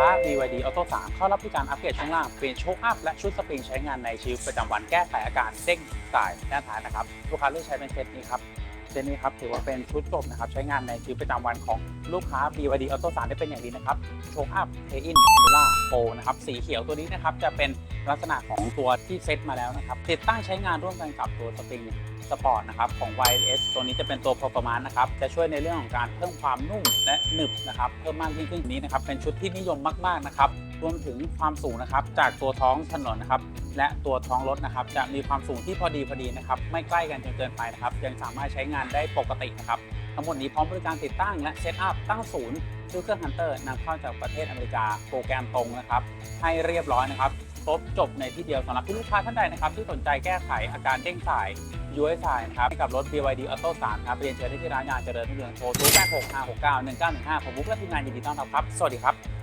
ค้า BYD Auto 3 เข้ารับบริการอัปเกรดช่วงล่าง เปลี่ยนโชคอัพ และชุดสปริงใช้งานในชีวิตประจำวันแก้ไขอาการเด้งสายด้านท้ายนะครับ ลูกค้าเลือกใช้เป็นเซตนี้ครับเซตนี้ครับถือว่าเป็นชุดจบนะครับ ใช้งานในชีวิตประจำวันของลูกค้า BYD Auto 3 ได้เป็นอย่างดีนะครับโชคอัพเทอินแอนดูล่าโปนะครับสีเขียวตัวนี้นะครับจะเป็น ลักษณะของตัวที่เซตมาแล้วนะครับ ติดตั้งใช้งานร่วมกันกับตัวสปริงสปอร์ตนะครับของ YS ตัวนี้จะเป็นตัว performance นะครับ จะช่วยในเรื่องของการเพิ่มความนุ่มและหนึบนะครับ เพิ่มมากยิ่งขึ้นนี้นะครับ เป็นชุดที่นิยมมากๆนะครับ รวมถึงความสูงนะครับ จากตัวท้องถนนนะครับ และตัวท้องรถนะครับ จะมีความสูงที่พอดีพอดีนะครับ ไม่ใกล้กันจนเกินไปนะครับ ยังสามารถใช้งานได้ปกตินะครับ ทั้งหมดนี้พร้อมบริการติดตั้งและเซตอัพตั้งศูนย์ด้วยเครื่องฮันเตอร์นำเข้าจากประเทศอเมริกาโปรแกรมตรงนะครับ ให้เรียบร้อยนะครับ รบจบในที่เดียวสำหรับผู้ลูกค้าท่านใดนะครับที่สนใจแก้ไขอาการเด้งสาย USI นะครับให้กับรถ BYD Auto 3ครับเรียนเชิญได้ที่ร้านยางเจริญรุ่งเรืองโทร0 8 6 5 6 9 1 9 1 5ผมบุ๊กและทีมงานยินดีต้อนรับครับ สวัสดีครับ